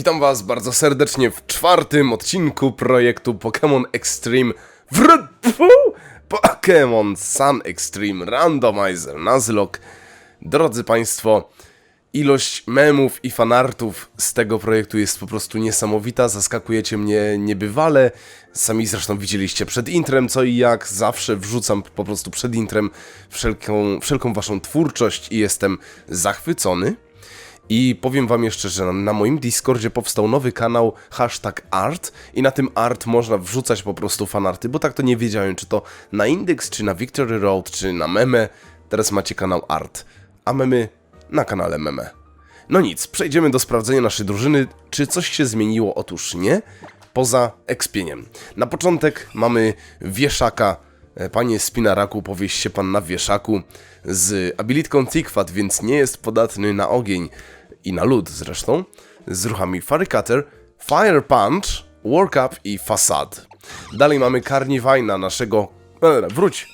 Witam was bardzo serdecznie w czwartym odcinku projektu Pokémon Extreme Wr... Pokémon Sun Extreme Randomizer Nuzlocke. Drodzy Państwo, ilość memów i fanartów z tego projektu jest po prostu niesamowita, zaskakujecie mnie niebywale. Sami zresztą widzieliście przed intrem co i jak, zawsze wrzucam po prostu przed intrem wszelką, wszelką waszą twórczość i jestem zachwycony. I powiem wam jeszcze, że na, moim Discordzie powstał nowy kanał hashtag art i na tym art można wrzucać po prostu fanarty, bo tak to nie wiedziałem, czy to na Index, czy na Victory Road, czy na Meme. Teraz macie kanał art, a memy na kanale Meme. No nic, przejdziemy do sprawdzenia naszej drużyny, czy coś się zmieniło. Otóż nie, poza ekspieniem. Na początek mamy wieszaka, E, Panie Spinaraku, powieś się pan na wieszaku z abilitką Tikwat, więc nie jest podatny na ogień i na lód zresztą, z ruchami Firecutter, Fire Punch, Work Up i Fasad. Dalej mamy Carnivina, naszego... No wróć!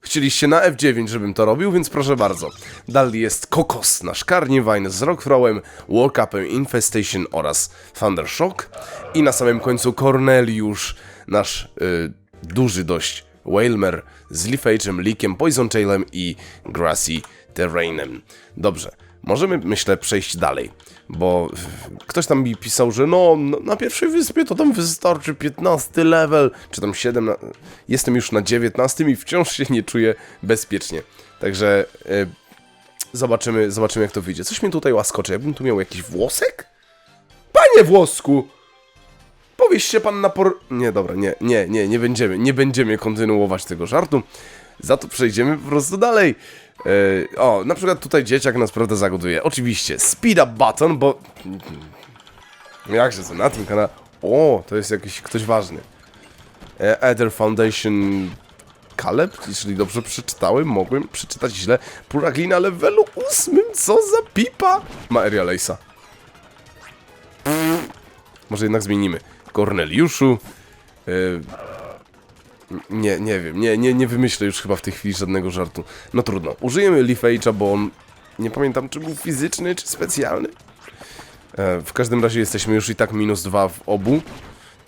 Chcieliście na F9, żebym to robił, więc proszę bardzo. Dalej jest Kokos, nasz Carnivine z Rockfrowem, Work Upem Infestation oraz Thundershock. I na samym końcu Corneliusz, nasz y, duży dość Whalmer z Leafage'em, Leakiem, Poison Tailem i Grassy Terrainem. Dobrze, możemy myślę przejść dalej, bo ktoś tam mi pisał, że no no, na pierwszej wyspie to tam wystarczy 15 level, czy tam 7, na... jestem już na 19 i wciąż się nie czuję bezpiecznie. Także y, zobaczymy, zobaczymy jak to wyjdzie. Coś mnie tutaj łaskocze, jakbym tu miał jakiś włosek? Panie włosku! Powieś się pan na por... Nie, dobra, nie, nie, nie, nie będziemy, nie będziemy kontynuować tego żartu. Za to przejdziemy po prostu dalej. Yy, o, na przykład tutaj dzieciak nas prawda zagoduje. Oczywiście, speed up button, bo... Jakże to na tym kanale... O, to jest jakiś ktoś ważny. E, Ether Foundation... Caleb, jeśli dobrze przeczytałem, mogłem przeczytać źle. Puraglina levelu 8, co za pipa? Ma Area Lace'a. Może jednak zmienimy. Korneliuszu. Yy, nie, nie wiem, nie, nie, nie wymyślę już chyba w tej chwili żadnego żartu. No trudno. Użyjemy Leaf Age'a, bo on... Nie pamiętam, czy był fizyczny, czy specjalny. E, w każdym razie jesteśmy już i tak minus dwa w obu.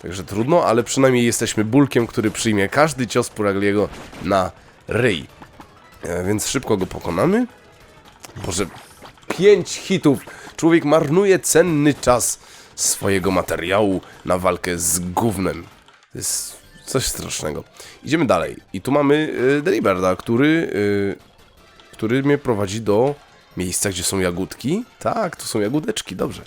Także trudno, ale przynajmniej jesteśmy bulkiem, który przyjmie każdy cios Puragliego na ryj. E, więc szybko go pokonamy. Boże, pięć hitów. Człowiek marnuje cenny czas swojego materiału na walkę z gównem. To jest coś strasznego. Idziemy dalej. I tu mamy y, Deliberda, który, y, który mnie prowadzi do miejsca, gdzie są jagódki. Tak, tu są jagódeczki, dobrze.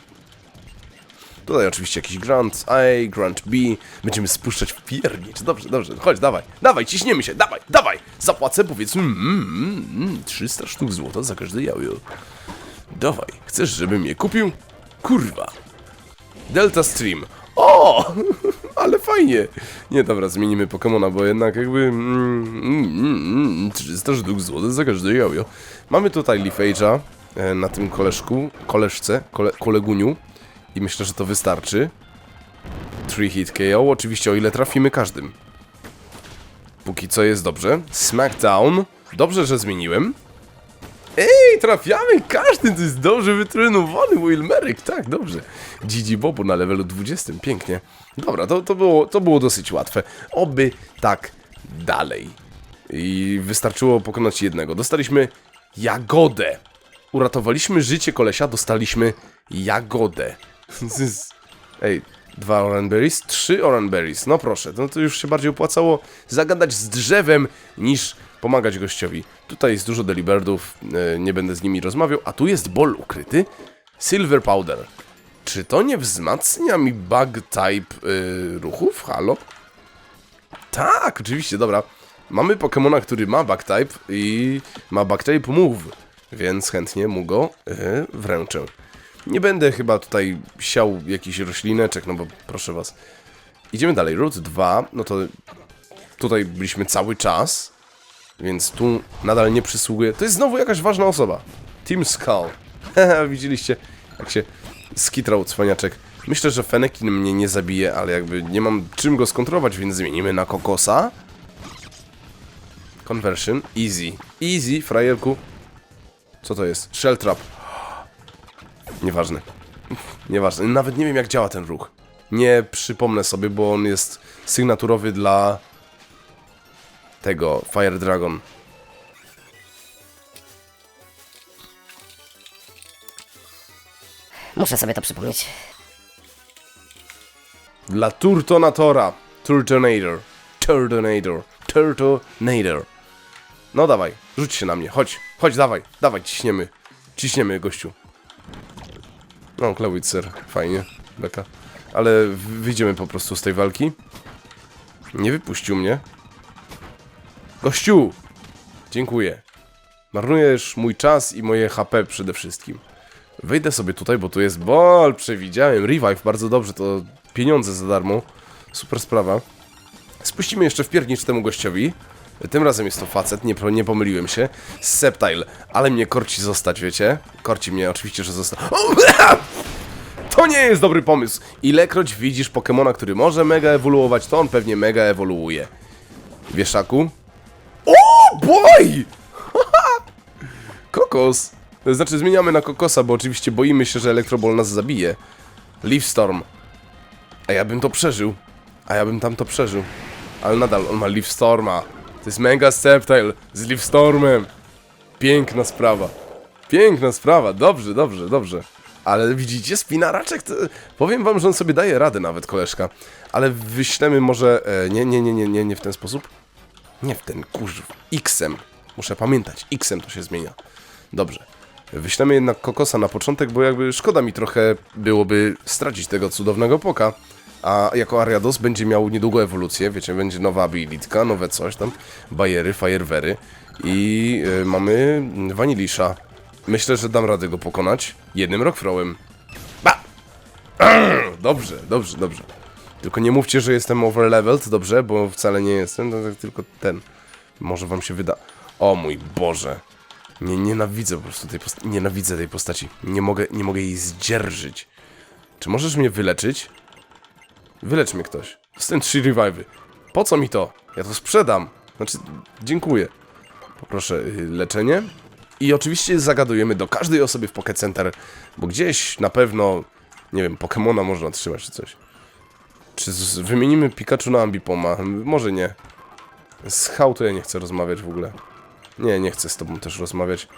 Tutaj oczywiście jakiś Grunt A, Grunt B. Będziemy spuszczać w piernicz. Dobrze, dobrze. Chodź, dawaj. Dawaj, ciśniemy się. Dawaj, dawaj. Zapłacę powiedzmy mm, mm, mm, 300 sztuk złota za każdy jajo. Dawaj, chcesz, żebym je kupił? Kurwa. Delta Stream. O! Ale fajnie. Nie, dobra, zmienimy Pokemona, bo jednak jakby... Mm, mm, mm, 300 sztuk złotych za każde jojo. Mamy tutaj Leafage'a e, na tym koleżku, koleżce, kole, koleguniu. I myślę, że to wystarczy. 3 hit KO, oczywiście o ile trafimy każdym. Póki co jest dobrze. Smackdown. Dobrze, że zmieniłem. Ej, trafiamy każdy, to jest dobrze wytrenowany Wilmerek, tak, dobrze. Gigi Bobu na levelu 20, pięknie. Dobra, to, to, było, to było dosyć łatwe. Oby tak dalej. I wystarczyło pokonać jednego. Dostaliśmy jagodę. Uratowaliśmy życie kolesia, dostaliśmy jagodę. Ej, dwa oranberries, trzy oranberries. No proszę, no to już się bardziej opłacało zagadać z drzewem niż pomagać gościowi. Tutaj jest dużo deliberdów, e, nie będę z nimi rozmawiał, a tu jest bol ukryty. Silver Powder. Czy to nie wzmacnia mi bug type y, ruchów? Halo? Tak, oczywiście, dobra. Mamy Pokemona, który ma bug type i ma bug type move, więc chętnie mu go y, wręczę. Nie będę chyba tutaj siał jakiś roślineczek, no bo proszę was. Idziemy dalej. Route 2, no to tutaj byliśmy cały czas, więc tu nadal nie przysługuje. To jest znowu jakaś ważna osoba. Team Skull. Widzieliście, jak się skitrał cwaniaczek. Myślę, że Fenekin mnie nie zabije, ale jakby nie mam czym go skontrować, więc zmienimy na Kokosa. Conversion. Easy. Easy, frajerku. Co to jest? Shell Trap. Nieważne. Nieważne, nawet nie wiem jak działa ten ruch. Nie przypomnę sobie, bo on jest sygnaturowy dla tego Fire Dragon. Muszę sobie to przypomnieć. Dla Turtonatora. Turtonator. Turtonator. Turtonator. No dawaj, rzuć się na mnie, chodź, chodź, dawaj, dawaj, ciśniemy. Ciśniemy, gościu. No, Klawitzer, fajnie, beka. Ale wyjdziemy po prostu z tej walki. Nie wypuścił mnie. Gościu! Dziękuję. Marnujesz mój czas i moje HP przede wszystkim. Wyjdę sobie tutaj, bo tu jest bol, przewidziałem. Revive, bardzo dobrze, to pieniądze za darmo. Super sprawa. Spuścimy jeszcze w piernicz temu gościowi. Tym razem jest to facet, nie, nie pomyliłem się. Septile, ale mnie korci zostać, wiecie? Korci mnie, oczywiście, że zostać. To nie jest dobry pomysł. Ilekroć widzisz Pokemona, który może mega ewoluować, to on pewnie mega ewoluuje. Wieszaku? O, boy! Kokos! To znaczy zmieniamy na kokosa, bo oczywiście boimy się, że Elektroball nas zabije. Leaf Storm. A ja bym to przeżył. A ja bym tam to przeżył. Ale nadal on ma Leaf Storma. To jest Mega Sceptile z Leaf Stormem. Piękna sprawa. Piękna sprawa. Dobrze, dobrze, dobrze. Ale widzicie, spinaraczek, to... powiem wam, że on sobie daje radę nawet, koleżka. Ale wyślemy może... E, nie, nie, nie, nie, nie, nie w ten sposób. Nie w ten, kurz... X-em. Muszę pamiętać, X-em to się zmienia. Dobrze. Wyślemy jednak kokosa na początek, bo jakby szkoda mi trochę byłoby stracić tego cudownego poka. A jako Ariados będzie miał niedługo ewolucję, wiecie, będzie nowa abilitka, nowe coś tam, bajery, fajerwery i y, mamy Vanilisza. Myślę, że dam radę go pokonać jednym rockfrowem. Ba! Dobrze, dobrze, dobrze. Tylko nie mówcie, że jestem overleveled, dobrze, bo wcale nie jestem, tak tylko ten. Może wam się wyda. O mój Boże. Nie, nienawidzę po prostu tej postaci. Nienawidzę tej postaci. Nie mogę, nie mogę jej zdzierżyć. Czy możesz mnie wyleczyć? Wylecz mnie ktoś. Dostałem trzy revive'y. Po co mi to? Ja to sprzedam. Znaczy, dziękuję. Poproszę y, leczenie. I oczywiście zagadujemy do każdej osoby w Pocket Center, bo gdzieś na pewno, nie wiem, Pokemona można trzymać czy coś. Czy wymienimy Pikachu na Ambipoma? Może nie. Z How to ja nie chcę rozmawiać w ogóle. Nie, nie chcę z tobą też rozmawiać.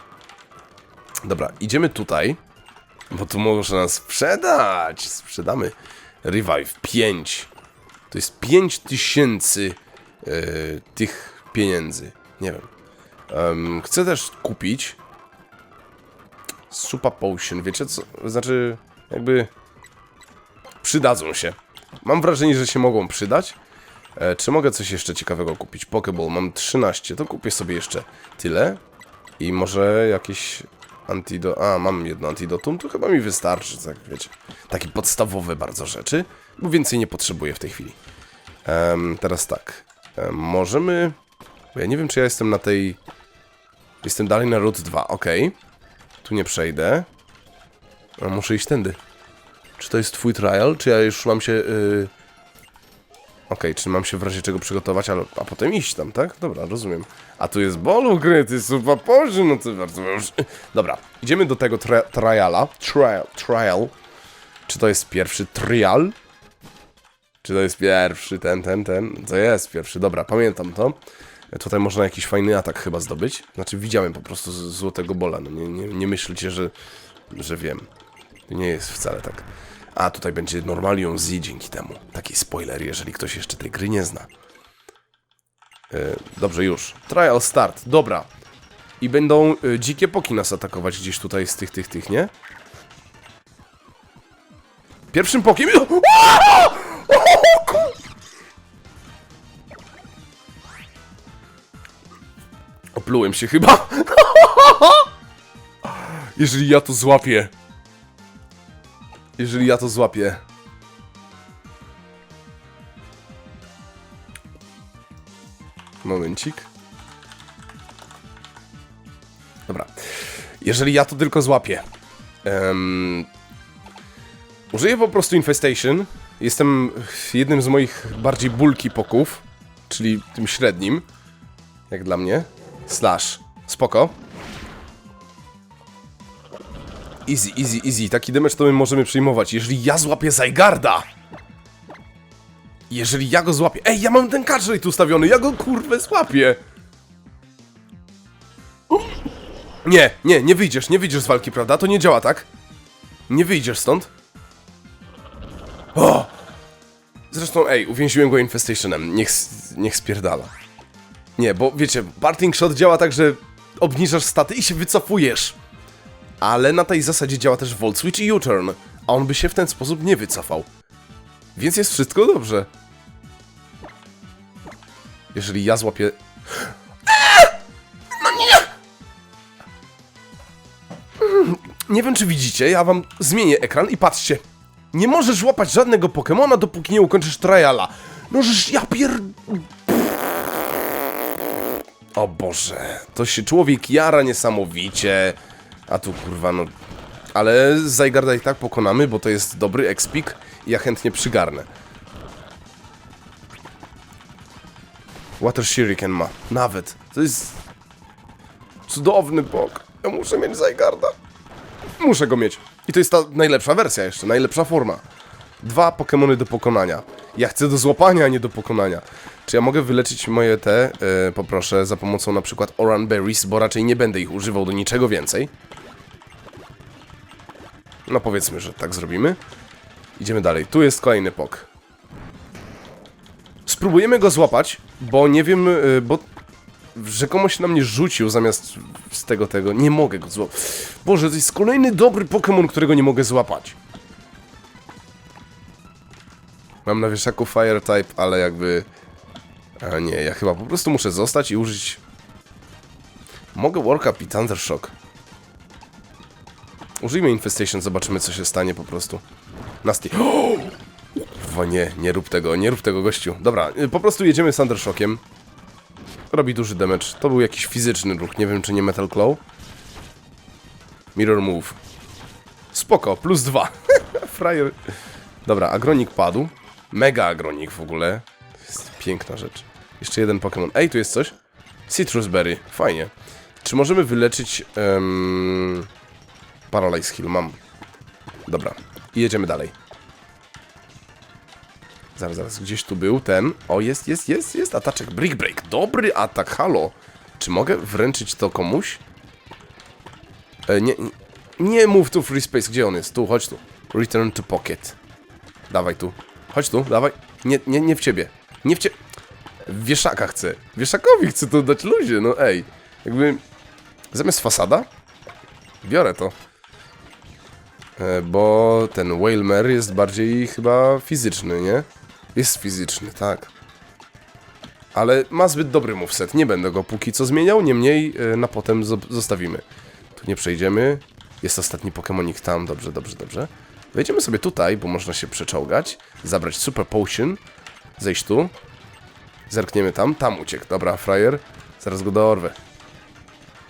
Dobra, idziemy tutaj, bo tu można sprzedać. Sprzedamy. Revive 5. To jest 5000 yy, tych pieniędzy. Nie wiem. Em, chcę też kupić Supa Potion. Wiecie co? Znaczy, jakby przydadzą się. Mam wrażenie, że się mogą przydać. E, czy mogę coś jeszcze ciekawego kupić? Pokeball, mam 13, to kupię sobie jeszcze tyle. I może jakieś antido... A, mam jedno antidotum, to chyba mi wystarczy, tak wiecie. Takie podstawowe bardzo rzeczy, bo więcej nie potrzebuję w tej chwili. Teraz tak. Em, możemy... Bo ja nie wiem, czy ja jestem na tej... Jestem dalej na Route 2, ok. Tu nie przejdę. A muszę iść tędy. Czy to jest twój trial? Czy ja już mam się... Yy... Okej, czy mam się w razie czego przygotować, ale, a potem iść tam, tak? Dobra, rozumiem. A tu jest bol ukryty, super poży, no to bardzo. Dobra, idziemy do tego tri triala. Trial, trial. Czy to jest pierwszy trial? Czy to jest pierwszy ten, ten, ten? To jest pierwszy, dobra, pamiętam to. Tutaj można jakiś fajny atak chyba zdobyć. Znaczy widziałem po prostu złotego bola, no nie, nie, nie myślcie, że, że wiem. Nie jest wcale tak. A, tutaj będzie Normalium Z dzięki temu. Taki spoiler, jeżeli ktoś jeszcze tej gry nie zna. E, dobrze, już. Trial start, dobra. I będą e, dzikie poki nas atakować gdzieś tutaj z tych, tych, tych, nie? Pierwszym pokiem... Oplułem się chyba. Jeżeli ja to złapię. Jeżeli ja to złapię. Momencik. Dobra. Jeżeli ja to tylko złapię. Em, użyję po prostu Infestation. Jestem jednym z moich bardziej bulki poków, czyli tym średnim, jak dla mnie. Slash. Spoko. Easy, easy, easy. Taki damage to my możemy przyjmować. Jeżeli ja złapię Zygarda! Jeżeli ja go złapię... Ej, ja mam ten rate ustawiony, ja go kurwę złapię! Nie, nie, nie wyjdziesz, nie wyjdziesz z walki, prawda? To nie działa tak? Nie wyjdziesz stąd? O! Zresztą, ej, uwięziłem go infestationem. Niech, niech spierdala. Nie, bo wiecie, parting shot działa tak, że obniżasz staty i się wycofujesz. Ale na tej zasadzie działa też Volt Switch i U-turn, a on by się w ten sposób nie wycofał. Więc jest wszystko dobrze. Jeżeli ja złapię... No nie! Mm, Nie wiem, czy widzicie, ja wam zmienię ekran i patrzcie. Nie możesz łapać żadnego Pokemona, dopóki nie ukończysz triala. No żeż ja pier... O Boże, to się człowiek jara niesamowicie. A tu kurwa no... Ale Zygarda i tak pokonamy, bo to jest dobry expik i ja chętnie przygarnę. Water Shuriken ma. Nawet. To jest... Cudowny bok. Ja muszę mieć Zygarda. Muszę go mieć. I to jest ta najlepsza wersja jeszcze, najlepsza forma. Dwa Pokemony do pokonania. Ja chcę do złapania, a nie do pokonania. Czy ja mogę wyleczyć moje te, e, poproszę, za pomocą na przykład Oran Berries, bo raczej nie będę ich używał do niczego więcej. No powiedzmy, że tak zrobimy. Idziemy dalej. Tu jest kolejny pok. Spróbujemy go złapać, bo nie wiem, e, bo rzekomo się na mnie rzucił zamiast z tego tego. Nie mogę go złapać. Boże, to jest kolejny dobry Pokémon, którego nie mogę złapać. Mam na wieszaku Fire Type, ale jakby... A nie, ja chyba po prostu muszę zostać i użyć... Mogę Work Up i Thunder Shock. Użyjmy Infestation, zobaczymy co się stanie po prostu. Nasty. Kurwa, nie, nie rób tego, nie rób tego gościu. Dobra, y, po prostu jedziemy Thunder Shockiem. Robi duży damage. To był jakiś fizyczny ruch, nie wiem czy nie Metal Claw. Mirror Move. Spoko, plus dwa. Frajer. Dobra, Agronik padł. Mega Agronik w ogóle. To jest piękna rzecz. Jeszcze jeden Pokémon. Ej, tu jest coś? Citrus Berry. Fajnie. Czy możemy wyleczyć... Um... Paralyze Heal. Mam. Dobra. I jedziemy dalej. Zaraz, zaraz. Gdzieś tu był ten. O, jest, jest, jest, jest. Ataczek Brick Break. Dobry atak. Halo. Czy mogę wręczyć to komuś? E, nie, nie, move to free space. Gdzie on jest? Tu, chodź tu. Return to pocket. Dawaj tu. Chodź tu, dawaj. Nie, nie, nie w ciebie. Nie w ciebie. Wieszaka chcę. Wieszakowi chcę to dać luzie, no ej. Jakby... Zamiast fasada? Biorę to. E, bo ten Whalmer jest bardziej chyba fizyczny, nie? Jest fizyczny, tak. Ale ma zbyt dobry moveset. Nie będę go póki co zmieniał, niemniej e, na potem zo- zostawimy. Tu nie przejdziemy. Jest ostatni Pokemonik tam, dobrze, dobrze, dobrze. Wejdziemy sobie tutaj, bo można się przeczołgać. Zabrać Super Potion. Zejść tu. Zerkniemy tam. Tam uciekł. Dobra, frajer. Zaraz go dorwę.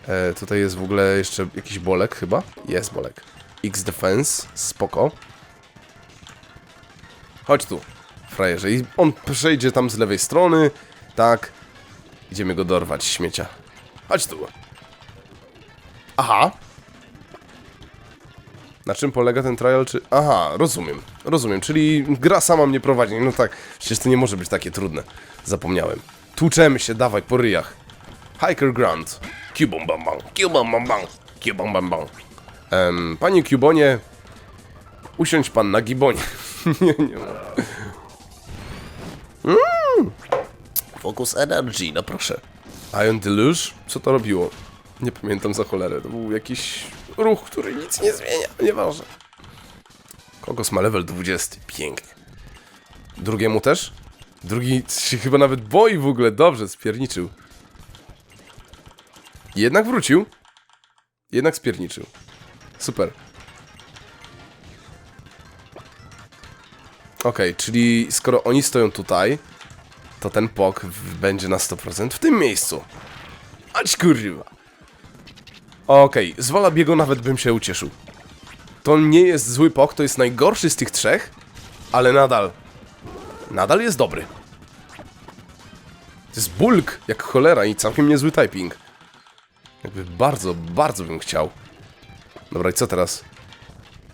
E, tutaj jest w ogóle jeszcze jakiś bolek chyba. Jest bolek. X Defense. Spoko. Chodź tu, frajerze. I on przejdzie tam z lewej strony. Tak. Idziemy go dorwać, śmiecia. Chodź tu. Aha. Na czym polega ten trial, czy... Aha, rozumiem, rozumiem, czyli gra sama mnie prowadzi. No tak, przecież to nie może być takie trudne. Zapomniałem. Tłuczemy się, dawaj, po ryjach. Hiker Grant. Cubom bam bam. Cubom bam bam. Cubom bam bam. Em, panie Cubonie, usiądź pan na gibonie. nie, nie ma. Mm. Focus Energy, no proszę. Ion Deluge? Co to robiło? Nie pamiętam za cholerę. To był jakiś ruch, który nic nie zmienia. Nieważne. Kokos ma level 20. Pięknie. Drugiemu też? Drugi się chyba nawet boi w ogóle. Dobrze, spierniczył. Jednak wrócił. Jednak spierniczył. Super. Okej, czyli skoro oni stoją tutaj, to ten pok będzie na 100% w tym miejscu. Ać kurwa. Okej, z wola biegu nawet bym się ucieszył. To nie jest zły pok, to jest najgorszy z tych trzech, ale nadal. Nadal jest dobry. To jest bulk, jak cholera i całkiem niezły typing. Jakby bardzo, bardzo bym chciał. Dobra, i co teraz?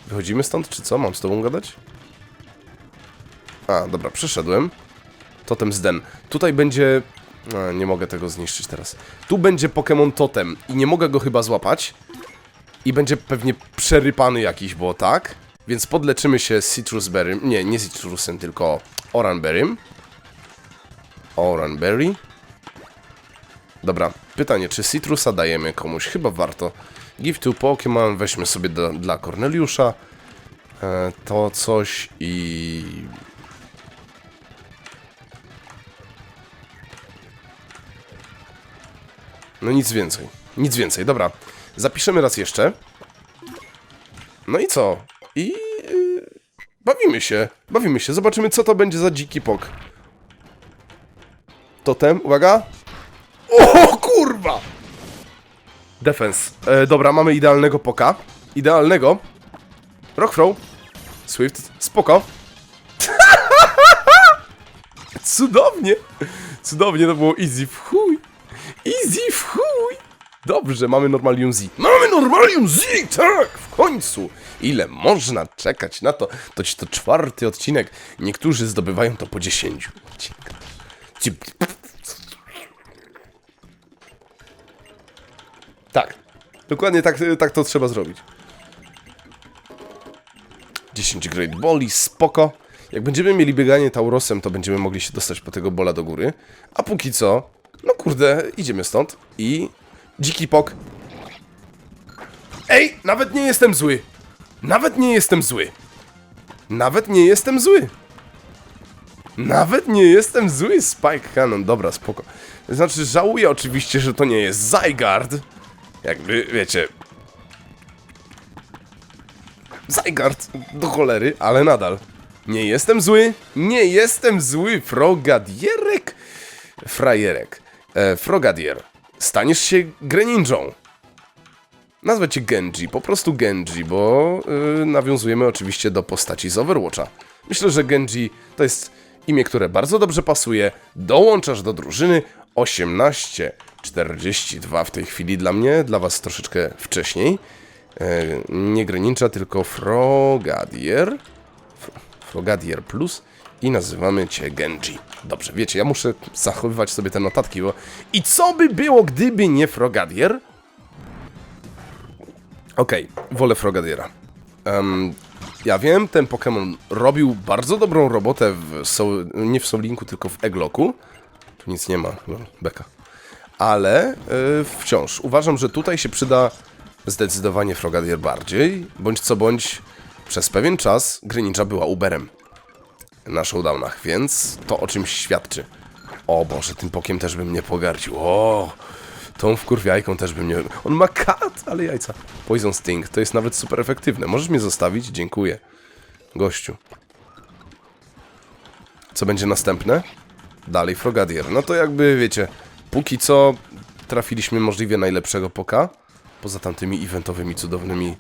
Wychodzimy stąd, czy co? Mam z tobą gadać? A, dobra, przeszedłem. Totem z Den. Tutaj będzie... A, nie mogę tego zniszczyć teraz. Tu będzie Pokémon Totem i nie mogę go chyba złapać. I będzie pewnie przerypany jakiś, bo tak. Więc podleczymy się Citrus Berrym. Nie, nie Citrusem, tylko Oranberrym. Oranberry. Dobra, pytanie, czy Citrusa dajemy komuś? Chyba warto. Give to Pokémon, weźmy sobie do, dla Corneliusza. E, to coś i... No nic więcej. Nic więcej, dobra. Zapiszemy raz jeszcze. No i co? I... Yy, bawimy się. Bawimy się. Zobaczymy, co to będzie za dziki pok. Totem, uwaga. O kurwa! Defense. E, dobra, mamy idealnego poka. Idealnego. Rockthrow. Swift. Spoko. Cudownie. Cudownie, to było easy w chuj. Easy w chuj. Dobrze, mamy Normalium Z. Mamy Normalium Z, tak, w końcu. Ile można czekać na to? To to czwarty odcinek. Niektórzy zdobywają to po 10 odcinkach. Dokładnie tak, tak to trzeba zrobić. 10 Great Boli, spoko. Jak będziemy mieli bieganie Taurosem, to będziemy mogli się dostać po tego bola do góry. A póki co, no kurde, idziemy stąd. I dziki pok. Ej, nawet nie jestem zły. Nawet nie jestem zły. Nawet nie jestem zły. Nawet nie jestem zły, Spike Cannon. Dobra, spoko. Znaczy, żałuję oczywiście, że to nie jest Zygarde. Jakby, wiecie... Zygarde do cholery, ale nadal. Nie jestem zły, nie jestem zły, Frogadierek. Frajerek. E, Frogadier. Staniesz się Greninją. Nazwę cię Genji, po prostu Genji, bo y, nawiązujemy oczywiście do postaci z Overwatcha. Myślę, że Genji to jest imię, które bardzo dobrze pasuje. Dołączasz do drużyny 1842 w tej chwili dla mnie, dla was troszeczkę wcześniej. E, nie Greninja, tylko Frogadier. Frogadier Plus i nazywamy cię Genji. Dobrze, wiecie, ja muszę zachowywać sobie te notatki, bo... I co by było, gdyby nie Frogadier? Okej, wolę Frogadiera. Em, ja wiem, ten Pokémon robił bardzo dobrą robotę w nie w Soul Linku, tylko w Egloku. Tu nic nie ma, no, beka. Ale y, wciąż uważam, że tutaj się przyda zdecydowanie Frogadier bardziej, bądź co bądź przez pewien czas Greninja była Uberem na showdownach, więc to o czymś świadczy. O Boże, tym pokiem też bym nie pogardził. O, tą wkurwiajką też bym nie... On ma kat, ale jajca. Poison Sting, to jest nawet super efektywne. Możesz mnie zostawić? Dziękuję. Gościu. Co będzie następne? Dalej Frogadier. No to jakby, wiecie, póki co trafiliśmy możliwie najlepszego poka. Poza tamtymi eventowymi, cudownymi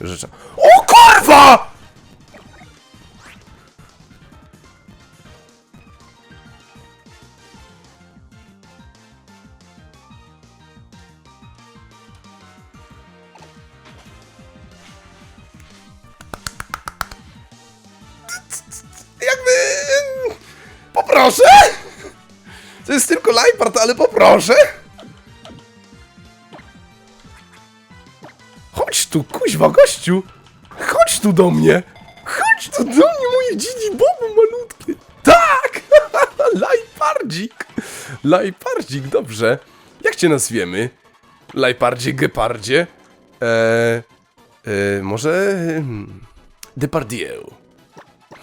rzeczami. O kurwa! Jakby... Poproszę! To jest tylko Lipart, ale poproszę! Chodź tu, kuźwa, gościu! Chodź tu do mnie! Chodź tu do mnie, moje dzidzi bobo malutkie! Tak! Lajpardzik! Lajpardzik, dobrze. Jak cię nazwiemy? Lajpardzie, Gepardzie? Eee... Może... hmm, Depardieu.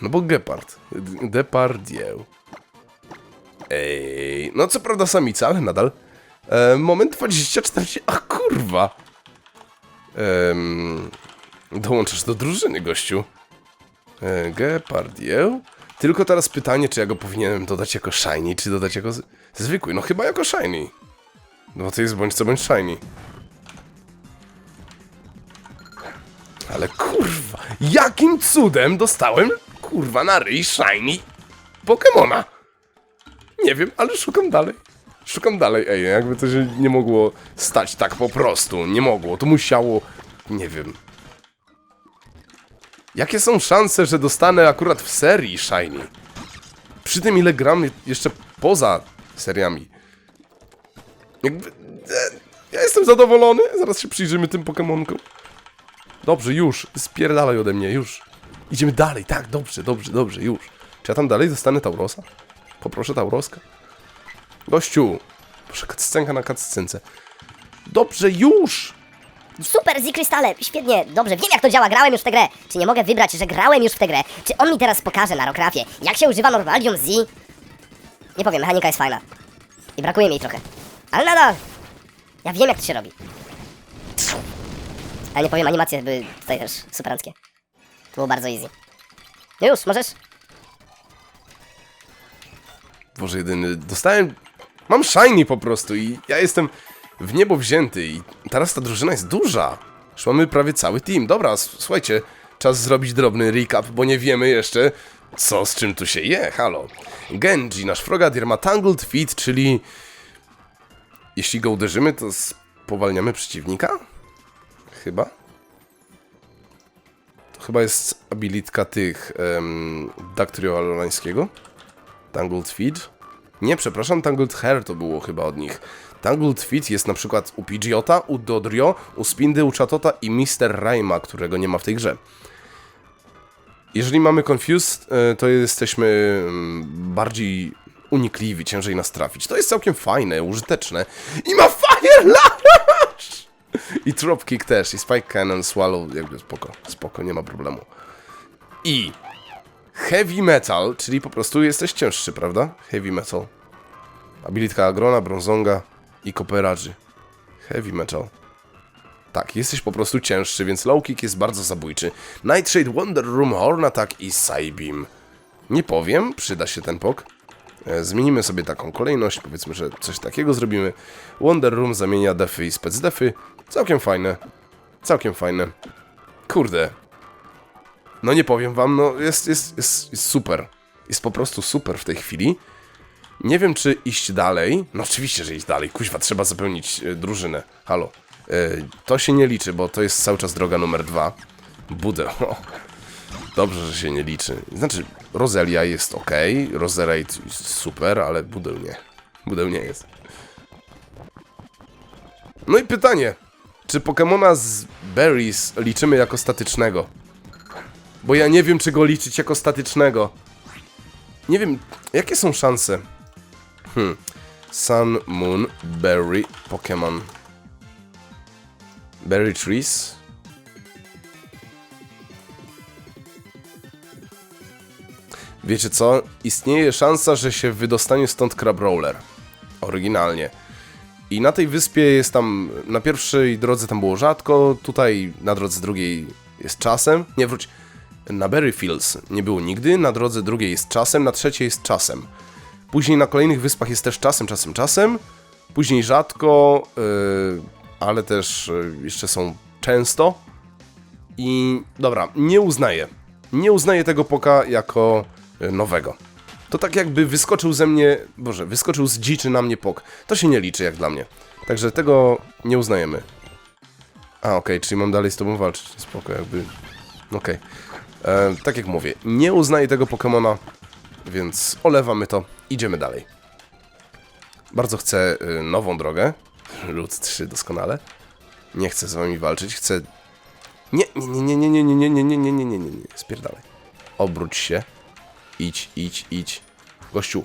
No bo Gepard. Depardieu. Ej, no co prawda samica, ale nadal. E, moment 24. A kurwa! Em, dołączasz do drużyny, gościu. E, Gepardieu? Tylko teraz pytanie, czy ja go powinienem dodać jako shiny, czy dodać jako zwykły. No chyba jako shiny. No to jest bądź co bądź shiny. Ale kurwa, jakim cudem dostałem kurwa na ryj shiny Pokemona? Nie wiem, ale szukam dalej. Szukam dalej, ej, jakby to się nie mogło stać tak po prostu. Nie mogło, to musiało, nie wiem. Jakie są szanse, że dostanę akurat w serii Shiny? Przy tym ile gram jeszcze poza seriami. Jakby... e, Ja jestem zadowolony. Zaraz się przyjrzymy tym Pokemonkom. Dobrze, już. Spierdalaj ode mnie, już. Idziemy dalej, tak, dobrze, dobrze, dobrze, już. Czy ja tam dalej dostanę Taurosa? Poproszę Tauroska. Gościu. Proszę, cutscenka na cutscence. Dobrze, już! Super, z krystale, świetnie, dobrze, wiem jak to działa, grałem już w tę grę. Czy nie mogę wybrać, że grałem już w tę grę? Czy on mi teraz pokaże na Rokrafie, jak się używa Normalium Z? Nie powiem, mechanika jest fajna. I brakuje mi jej trochę. Ale nadal, ja wiem jak to się robi. Ale nie powiem, animacje były tutaj też superanckie. To było bardzo easy. No już, możesz? Boże jedyny, dostałem... Mam shiny po prostu i ja jestem w niebo wzięty i teraz ta drużyna jest duża. Już mamy prawie cały team. Dobra, słuchajcie, czas zrobić drobny recap, bo nie wiemy jeszcze, co z czym tu się je. Halo. Genji, nasz Frogadier ma Tangled Feet, czyli... Jeśli go uderzymy, to spowalniamy przeciwnika? Chyba? To chyba jest abilitka tych... Um, Daktyriolańskiego. Tangled Feet? Nie, przepraszam, Tangled Hair to było chyba od nich. Tangled Feet jest na przykład u Pidgeota, u Dodrio, u Spindy, u Chatota i Mr. Rhyma, którego nie ma w tej grze. Jeżeli mamy Confused, e, to jesteśmy mm, bardziej unikliwi, ciężej nas trafić. To jest całkiem fajne, użyteczne. I ma Fire Lash! I Dropkick też, i Spike Cannon, Swallow, jakby spoko, spoko, nie ma problemu. I Heavy Metal, czyli po prostu jesteś cięższy, prawda? Heavy Metal. Abilitka Agrona, Bronzonga i Koperaży. Heavy Metal. Tak, jesteś po prostu cięższy, więc low kick jest bardzo zabójczy. Nightshade, Wonder Room, Horn Attack i Psybeam. Nie powiem, przyda się ten pok. E, Zmienimy sobie taką kolejność, powiedzmy, że coś takiego zrobimy. Wonder Room zamienia defy i spec defy. Całkiem fajne. Całkiem fajne. Kurde, no nie powiem wam, no jest, jest, jest, jest super. Jest po prostu super w tej chwili. Nie wiem, czy iść dalej. No oczywiście, że iść dalej. Kuźwa, trzeba zapełnić e, drużynę. Halo. E, to się nie liczy, bo to jest cały czas droga numer dwa. Budę. Dobrze, że się nie liczy. Znaczy, Roselia jest ok, Roserade jest super, ale Budeł nie. Budeł nie jest. No i pytanie. Czy Pokemona z Berries liczymy jako statycznego? Bo ja nie wiem, czy go liczyć jako statycznego. Nie wiem, jakie są szanse? Hmm. Sun, Moon, Berry, Pokémon. Berry Trees? Wiecie co? Istnieje szansa, że się wydostanie stąd Crabrawler. Oryginalnie. I na tej wyspie jest tam, na pierwszej drodze tam było rzadko, tutaj na drodze drugiej jest czasem. Nie wróć, na Berryfields nie było nigdy, na drodze drugiej jest czasem, na trzeciej jest czasem. Później na kolejnych wyspach jest też czasem, czasem, czasem. Później rzadko, yy, ale też yy, jeszcze są często. I dobra, nie uznaję. Nie uznaję tego poka jako yy, nowego. To tak jakby wyskoczył ze mnie, boże, wyskoczył z dziczy na mnie pok. To się nie liczy jak dla mnie. Także tego nie uznajemy. A, okej, czyli mam dalej z tobą walczyć. Spoko, jakby... Okej. E, tak jak mówię, nie uznaję tego Pokemona, więc olewamy to. Idziemy dalej. Bardzo chcę y, nową drogę. Lud 3 doskonale. Nie chcę z wami walczyć, chcę... Nie, nie, nie, nie, nie, nie, nie, nie, nie, nie, nie, nie, nie, spierdalaj. Obróć się. Idź, idź, idź. Gościu,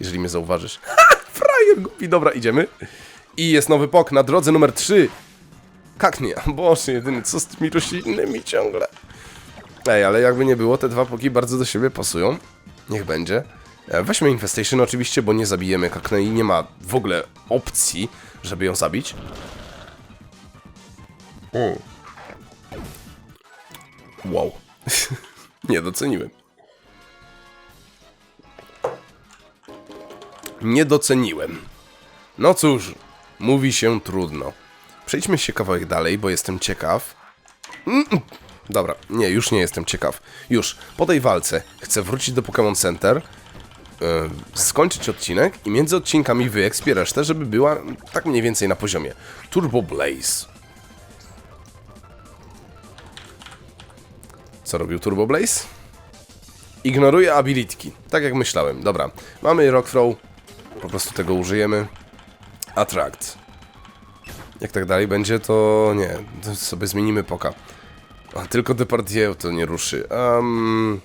jeżeli mnie zauważysz. Ha! Frajer głupi, dobra, idziemy. I jest nowy pok na drodze numer 3. Kaknia, boże jedyny, co z tymi roślinnymi ciągle. Ej, ale jakby nie było, te dwa poki bardzo do siebie pasują. Niech będzie. E, Weźmy Infestation oczywiście, bo nie zabijemy Kaknei. Nie ma w ogóle opcji, żeby ją zabić. O. Wow. nie doceniłem. Nie doceniłem. No cóż, mówi się trudno. Przejdźmy się kawałek dalej, bo jestem ciekaw. Dobra, nie, już nie jestem ciekaw. Już, po tej walce chcę wrócić do Pokémon Center, yy, skończyć odcinek i między odcinkami wyekspię resztę, żeby była tak mniej więcej na poziomie. Turbo Blaze. Co robił Turbo Blaze? Ignoruje abilitki, tak jak myślałem. Dobra, mamy Rock Throw, po prostu tego użyjemy. Attract. Jak tak dalej będzie, to nie, to sobie zmienimy poka. A tylko Depardieu to nie ruszy. Um...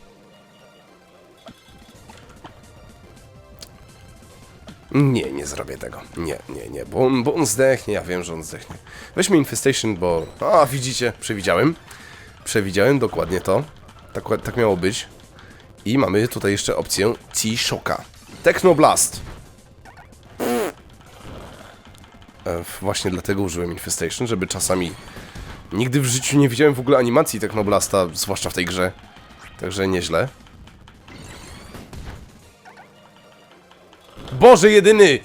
Nie, nie zrobię tego. Nie, nie, nie, bo on, bo on zdechnie, ja wiem, że on zdechnie. Weźmy Infestation, bo... A, widzicie, przewidziałem. Przewidziałem dokładnie to. Tak, tak miało być. I mamy tutaj jeszcze opcję T-Shocka. Technoblast. E, właśnie dlatego użyłem Infestation, żeby czasami... Nigdy w życiu nie widziałem w ogóle animacji Technoblasta, zwłaszcza w tej grze. Także nieźle. Boże jedyny!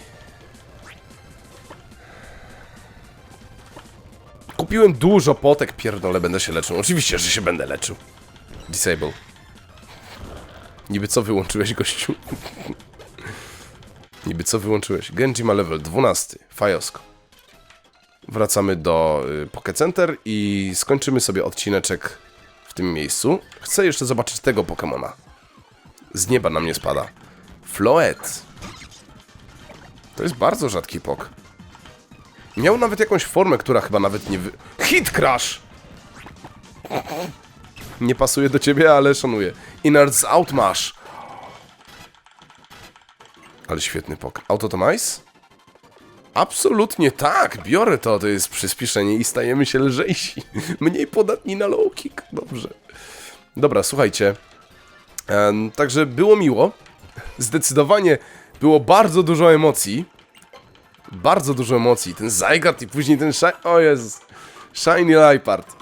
Kupiłem dużo potek, pierdolę, będę się leczył. Oczywiście, że się będę leczył. Disable. Niby co wyłączyłeś, gościu? Niby co wyłączyłeś? Genji ma level 12. Fajosko. Wracamy do y, Poké Center i skończymy sobie odcineczek w tym miejscu. Chcę jeszcze zobaczyć tego Pokemona. Z nieba na mnie spada. Floet. To jest bardzo rzadki pok. Miał nawet jakąś formę, która chyba nawet nie wy... Hit Crash! Nie pasuje do ciebie, ale szanuję. Innards Outmash. Ale świetny pok. Autotomize? Absolutnie tak, biorę to, to jest przyspieszenie i stajemy się lżejsi. Mniej podatni na low kick. Dobrze. Dobra, słuchajcie. Em, także było miło. Zdecydowanie było bardzo dużo emocji. Bardzo dużo emocji. Ten Zygarde i później ten Shiny... O Jezus. Shiny Lipard.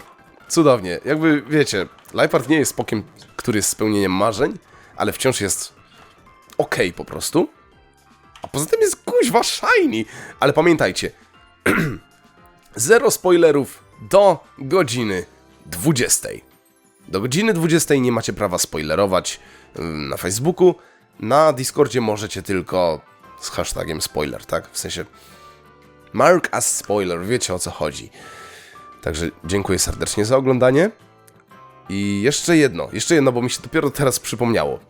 Cudownie. Jakby, wiecie, Lipard nie jest pokiem, który jest spełnieniem marzeń, ale wciąż jest okej po prostu. A poza tym jest kuźwa Shiny. Ale pamiętajcie, zero spoilerów do godziny 20. Do godziny 20 nie macie prawa spoilerować na Facebooku. Na Discordzie możecie tylko z hashtagiem spoiler, tak? W sensie mark as spoiler, wiecie o co chodzi. Także dziękuję serdecznie za oglądanie. I jeszcze jedno, jeszcze jedno, bo mi się dopiero teraz przypomniało.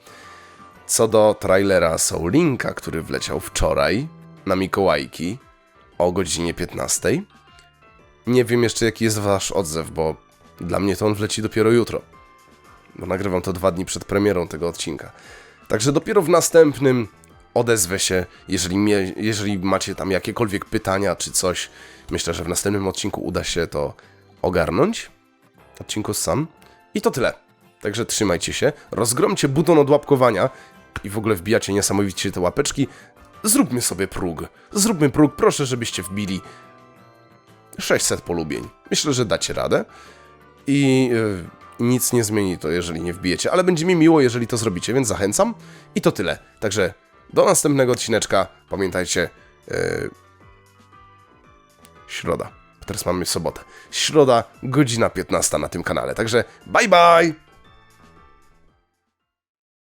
Co do trailera Soul Linka, który wleciał wczoraj na Mikołajki o godzinie 15. Nie wiem jeszcze jaki jest wasz odzew, bo dla mnie to on wleci dopiero jutro. Bo nagrywam to dwa dni przed premierą tego odcinka. Także dopiero w następnym odezwę się, jeżeli, mie, jeżeli macie tam jakiekolwiek pytania czy coś. Myślę, że w następnym odcinku uda się to ogarnąć. Odcinku sam. I to tyle. Także trzymajcie się. Rozgromcie buton od łapkowania i w ogóle wbijacie niesamowicie te łapeczki. Zróbmy sobie próg. Zróbmy próg. Proszę, żebyście wbili 600 polubień. Myślę, że dacie radę. I yy, nic nie zmieni to, jeżeli nie wbijecie, ale będzie mi miło, jeżeli to zrobicie, więc zachęcam. I to tyle. Także do następnego odcineczka. Pamiętajcie, yy, środa. Teraz mamy sobotę. Środa, godzina 15 na tym kanale. Także bye bye!